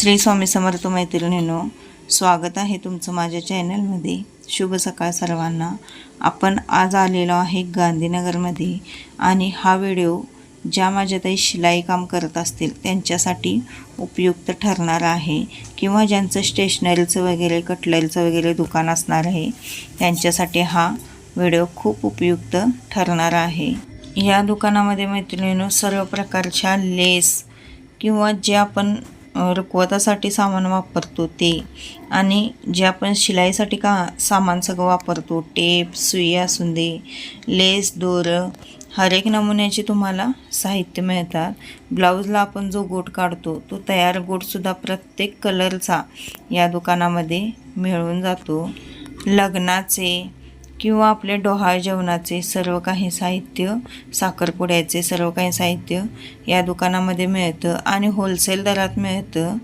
श्री स्वामी समर्थ मैत्रिणीनो स्वागत आहे तुमचं माझ्या चॅनलमध्ये. शुभ सकाळ सर्वांना. आपण आज आलेलो आहे गांधीनगरमध्ये आणि हा व्हिडिओ ज्या माझ्या ताई शिलाई काम करत असतील त्यांच्यासाठी उपयुक्त ठरणार आहे किंवा ज्यांचं स्टेशनरीचं वगैरे कटलरीचं वगैरे दुकान असणार आहे त्यांच्यासाठी हा व्हिडिओ खूप उपयुक्त ठरणार आहे. या दुकानामध्ये मैत्रिणीनो सर्व प्रकारच्या लेस किंवा जे आपण रुकवतासाठी सामान वापरतो ते. आणि जे आपण शिलाईसाठी का सामान सगळं वापरतो टेप सुई असून दे लेस दोरं हर एक नमुन्याचे तुम्हाला साहित्य मिळतात. ब्लाऊजला आपण जो गोट काढतो तो तयार गोटसुद्धा प्रत्येक कलरचा या दुकानामध्ये मिळून जातो. लग्नाचे किंवा आपले डोहाळ जेवणाचे सर्व काही साहित्य साखरपुड्याचे सर्व काही साहित्य या दुकानामध्ये मिळतं आणि होलसेल दरात मिळतं.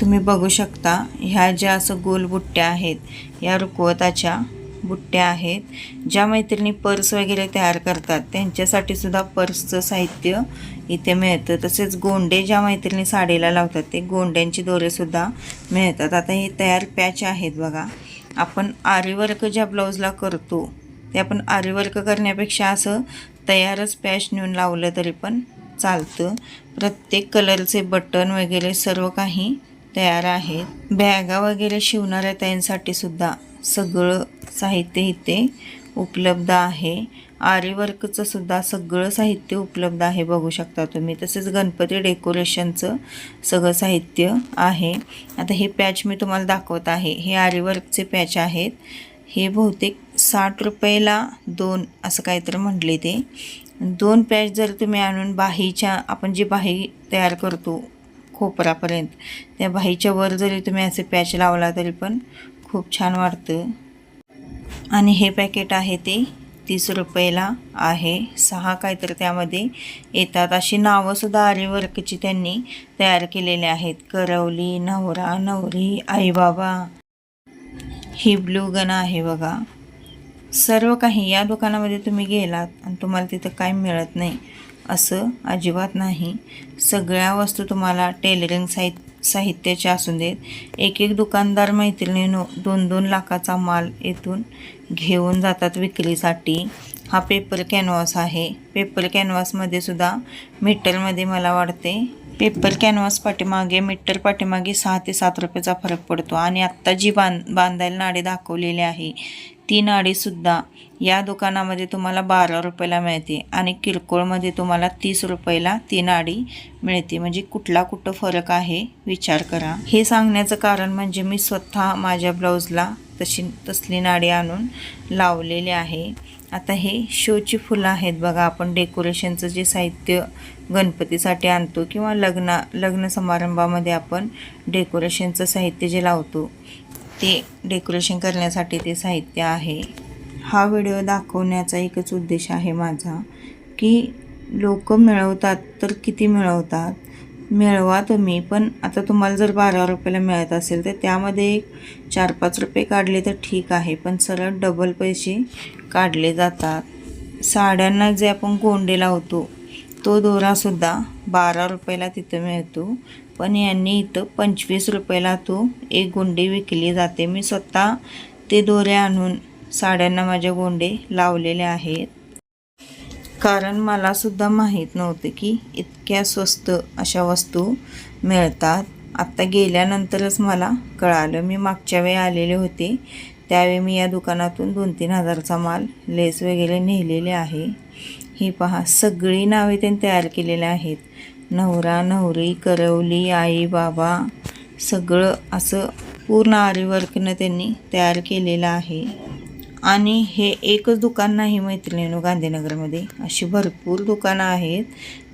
तुम्ही बघू शकता ह्या ज्या असं गोल बुट्ट्या आहेत या रुकवताच्या बुट्ट्या आहेत ज्या मैत्रिणी पर्स वगैरे तयार करतात त्यांच्यासाठी सुद्धा पर्सचं साहित्य इथे मिळतं. तसेच गोंडे ज्या मैत्रिणी साडीला लावतात ते गोंड्यांची दोरेसुद्धा मिळतात. आता हे तयार पॅच आहेत बघा. आपण आरीवर्क ज्या ब्लाऊजला करतो ते आपण आरीवर्क करण्यापेक्षा असं तयारच पॅच नेऊन लावलं तरी पण चालतं. प्रत्येक कलरचे बटन वगैरे सर्व काही तयार आहेत. बॅगा वगैरे शिवणाऱ्या ताईंसाठी सुद्धा सगळं साहित्य इथे उपलब्ध आहे. आरीवर्कचं सुद्धा सगळं साहित्य उपलब्ध आहे बघू शकता तुम्ही. तसेच गणपती डेकोरेशनचं सगळं साहित्य आहे. आता हे पॅच मी तुम्हाला दाखवत आहे. हे आरीवर्कचे पॅच आहेत. हे बहुतेक साठ रुपयाला दोन असं काहीतरी म्हटले ते. दोन पॅच जर तुम्ही आणून बाहीच्या आपण जी बाही तयार करतो खोपरापर्यंत त्या बाहीच्या वर जरी तुम्ही असे पॅच लावला तरी पण खूप छान वाटतं. आणि हे पॅकेट आहे ते तीस रुपयेला आहे. सहा काहीतरी त्यामध्ये येतात. अशी नावंसुद्धा आरीवर्कची त्यांनी तयार केलेली आहेत. करवली नवरा नवरी आईबाबा. ही ब्लू गन आहे बघा. सर्व काही या दुकानामध्ये तुम्ही गेलात आणि तुम्हाला तिथं काय मिळत नाही. असं अजिबात नाही. सगळ्या वस्तू तुम्हाला टेलरिंग साहित्य साहित्याचे असून देत. एक एक दुकानदार मैत्रिणीनो दोन दोन लाखाचा माल येथून घेऊन जातात विक्रीसाठी. हा पेपर कॅनव्हास आहे. पेपर कॅनव्हासमध्ये सुद्धा मीटरमध्ये मला वाटते पेपर कॅनव्हास पाठीमागे मीटर पाठीमागे सहा ते सात रुपयाचा फरक पडतो. आणि आत्ता जी बांध बांधायला नाडी दाखवलेली आहे ती नाडीसुद्धा या दुकानामध्ये तुम्हाला बारा रुपयाला मिळते आणि किरकोळमध्ये तुम्हाला तीस रुपयाला ती नाडी मिळते. म्हणजे कुठला कुठं फरक आहे विचार करा. हे सांगण्याचं कारण म्हणजे मी स्वतः माझ्या ब्लाऊजला तशी तसली नाडी आणून लावलेली आहे. आता हे शोची फुलं आहेत बघा आपण डेकोरेशनचं जे साहित्य गणपतीसाठी आणतो किंवा लग्ना लग्न समारंभामध्ये आपण डेकोरेशनचं साहित्य जे लावतो ते डेकोरेशन करण्यासाठी ते साहित्य आहे. हा व्हिडिओ दाखवण्याचा एकच उद्देश आहे माझा की लोक मिळवतात तर किती मिळवतात? मिळवा तुम्ही. पण आता तुम्हाला जर बारा रुपयाला मिळत असेल तर त्यामध्ये एक चार पाच रुपये काढले तर ठीक आहे. पण सरळ डबल पैसे काढले जातात. साड्यांना जे आपण गोंडे लावतो तो दोरासुद्धा बारा रुपयाला तिथं मिळतो. पण यांनी इथं पंचवीस रुपयाला तो एक गोंडे विकली जाते. मी स्वतः ते दोरे आणून साड्यांना माझ्या गोंडे लावलेले आहेत. कारण मला सुद्धा माहीत नव्हतं की इतक्या स्वस्त अशा वस्तू मिळतात. आत्ता गेल्यानंतरच मला कळालं. मी मागच्या वेळी आलेले होते. त्यावेळी मी या दुकानातून दोन तीन हजारचा माल लेस वगैरे नेलेले आहे. ही पहा सगळी नावे त्यांनी तयार केलेली आहेत. नवरा नवरी करवली आई बाबा सगळं असं पूर्ण आरीवर्कनं त्यांनी तयार केलेलं आहे. आणि हे एकच दुकान नाही मैत्रिणीनो गांधीनगरमध्ये. अशी भरपूर दुकानं आहेत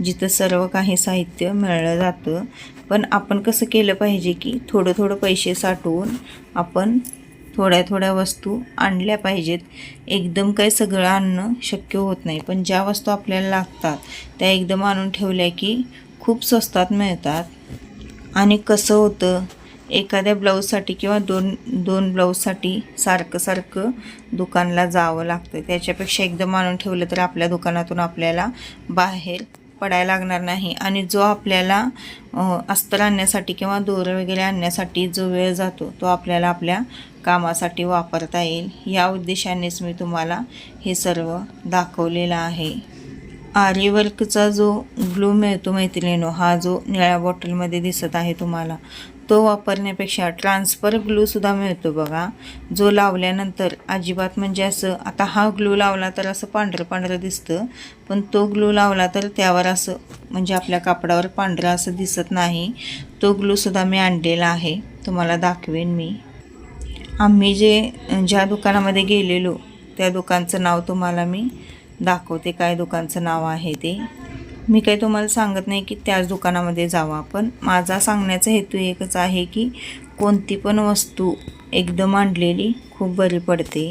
जिथं सर्व काही साहित्य मिळलं जातं. पण आपण कसं केलं पाहिजे की थोडं थोडं पैसे साठवून आपण थोड्या थोड्या वस्तू आणल्या पाहिजेत. एकदम काही सगळं आणणं शक्य होत नाही. पण ज्या वस्तू आपल्याला लागतात त्या एकदम आणून ठेवल्या की खूप स्वस्तात मिळतात. आणि कसं होतं एखाद्या ब्लाऊजसाठी किंवा दोन दोन ब्लाऊजसाठी सारखं सारखं दुकानला जावं लागतं. त्याच्यापेक्षा एकदम आणून ठेवलं तर आपल्या दुकानातून आपल्याला बाहेर पडायला लागणार नाही. आणि जो आपल्याला अस्तर आणण्यासाठी किंवा दोरं वगैरे आणण्यासाठी जो वेळ जातो तो आपल्याला आपल्या कामासाठी वापरता येईल. या उद्देशानेच मी तुम्हाला हे सर्व दाखवलेलं आहे. आरीवर्कचा जो ग्लू मिळतो मैत्रिणीनो हा जो निळ्या बॉटलमध्ये दिसत आहे तुम्हाला तो वापरण्यापेक्षा ट्रान्सफर ग्लूसुद्धा मिळतो बघा. जो लावल्यानंतर अजिबात म्हणजे असं आता हा ग्लू लावला तर असं पांढरं पांढरं दिसतं पण तो ग्लू लावला तर त्यावर असं म्हणजे आपल्या कापडावर पांढरं असं दिसत नाही. तो ग्लूसुद्धा मी आणलेला आहे तुम्हाला दाखवेन मी. आम्ही जे ज्या दुकानामध्ये गेलेलो त्या दुकानचं नाव तुम्हाला मी दाखवते काय दुकानचं नाव आहे ते. मी काही तुम्हाला सांगत नाही की त्याच दुकानामध्ये जावा पण माझा सांगण्याचा हेतू एकच आहे की कोणती पण वस्तू एकदम आणलेली खूप बरी पडते.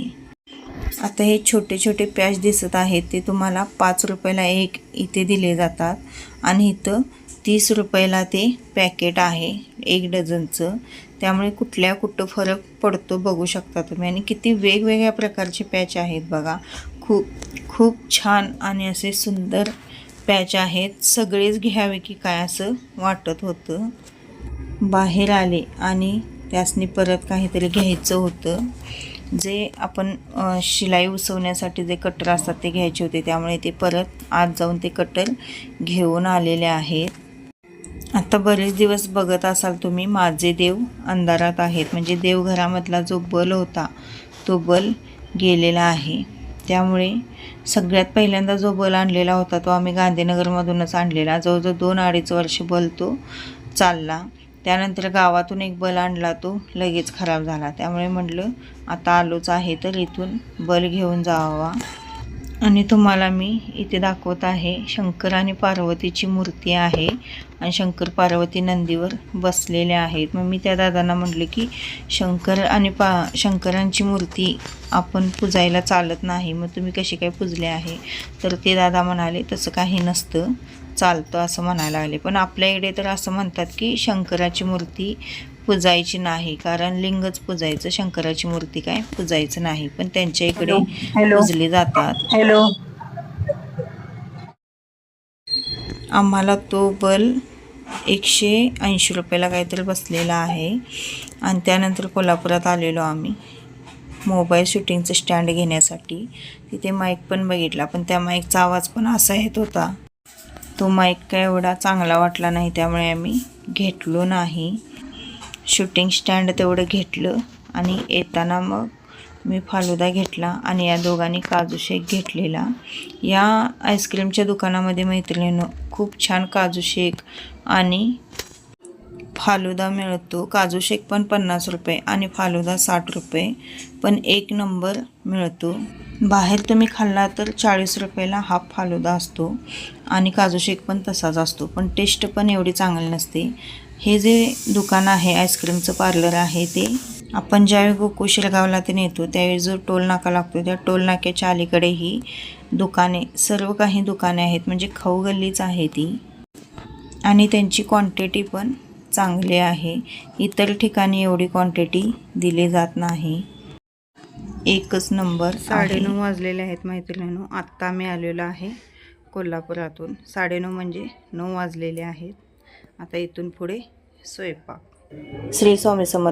आता हे छोटे छोटे पॅच दिसत आहेत ते तुम्हाला पाच रुपयाला एक इथे दिले जातात आणि इथं तीस रुपयाला ते पॅकेट आहे एक डझनचं. त्यामुळे कुठल्या कुठं फरक पडतो बघू शकता तुम्ही. आणि किती वेगवेगळ्या प्रकारचे पॅच आहेत बघा. खूप खूप छान आणि असे सुंदर पॅच आहेत. सगळेच घ्यावे की काय असं वाटत होतं. बाहेर आले आणि त्यासनी परत काहीतरी घ्यायचं होतं. जे आपण शिलाई उसवण्यासाठी जे कटर असतात ते घ्यायचे होते. त्यामुळे ते परत आत जाऊन ते कटर घेऊन आलेले आहेत. आता बरेच दिवस बघत असाल तुम्ही माझे देव अंधारात आहेत. म्हणजे देवघरामधला जो बल होता तो बल गेलेला आहे. त्यामुळे सगळ्यात पहिल्यांदा जो बल आणलेला होता तो आम्ही गांधीनगरमधूनच आणलेला. जवळजवळ दोन अडीच वर्ष बल तो चालला. त्यानंतर गावातून एक बल आणला तो लगेच खराब झाला. त्यामुळे म्हटलं आता आलोच आहे तर इथून बल घेऊन जावा. आणि तुम्हाला मी इथे दाखवत आहे शंकर आणि पार्वतीची मूर्ती आहे. आणि शंकर पार्वती नंदीवर बसलेले आहेत. मग मी त्या दादांना म्हटलं की शंकर आणि पा शंकरांची मूर्ती आपण पुजायला चालत नाही. मग तुम्ही कशी काय पुजले आहे? तर ते दादा म्हणाले तसं काही नसतं. चालतं असं म्हणायला लागले. पण आपल्या इकडे तर असं म्हणतात की शंकराची मूर्ती पुजायची नाही कारण लिंगच पुजायचं शंकराची मूर्ती काय पुजायचं नाही पण त्यांच्या इकडे. पुजली जातात. हॅलो आम्हाला तो बल एकशे ऐंशी रुपयाला काहीतरी बसलेला आहे. आणि त्यानंतर कोल्हापुरात आलेलो आम्ही मोबाईल शूटिंगचं स्टँड घेण्यासाठी. तिथे माईक पण बघितला पण त्या माईकचा आवाज पण असा येत होता. तो माईक काय एवढा चांगला वाटला नाही त्यामुळे आम्ही घेतलो नाही. शूटिंग स्टँड तेवढं घेतलं आणि येताना मग मी फालुदा घेतला आणि या दोघांनी काजू शेक घेतलेला. या आईस्क्रीमच्या दुकानामध्ये मैत्रिणीनं खूप छान काजू शेक आणि फालुदा मिळतो. काजू शेक पण पन्नास रुपये आणि फालुदा साठ रुपये पण एक नंबर मिळतो. बाहेर तुम्ही खाल्ला तर चाळीस रुपयाला हाफ फालुदा असतो आणि काजू शेक पण तसाच असतो. पण टेस्ट पण एवढी चांगली नसते. हे जे दुकान आहे आईस्क्रीमचं पार्लर आहे ते आपण ज्यावेळी गोकुळ शिरगावला ते नेतो त्यावेळी जो टोल नाका लागतो त्या टोल नाक्याच्या अलीकडे ही दुकाने सर्व काही दुकाने आहेत म्हणजे खाऊ गल्लीच आहे ती. आणि त्यांची क्वांटिटी पण चांगली आहे. इतर ठिकाणी एवढी क्वांटिटी दिली जात नाही. एकच नंबर साडेनऊ वाजलेले आहेत मैत्रिणीनो आत्ता मी आलेलो आहे कोल्हापुरातून. साडेनऊ म्हणजे नऊ वाजलेले आहेत. आता इथून पुढे स्वयंपाक. श्री स्वामी समर्थ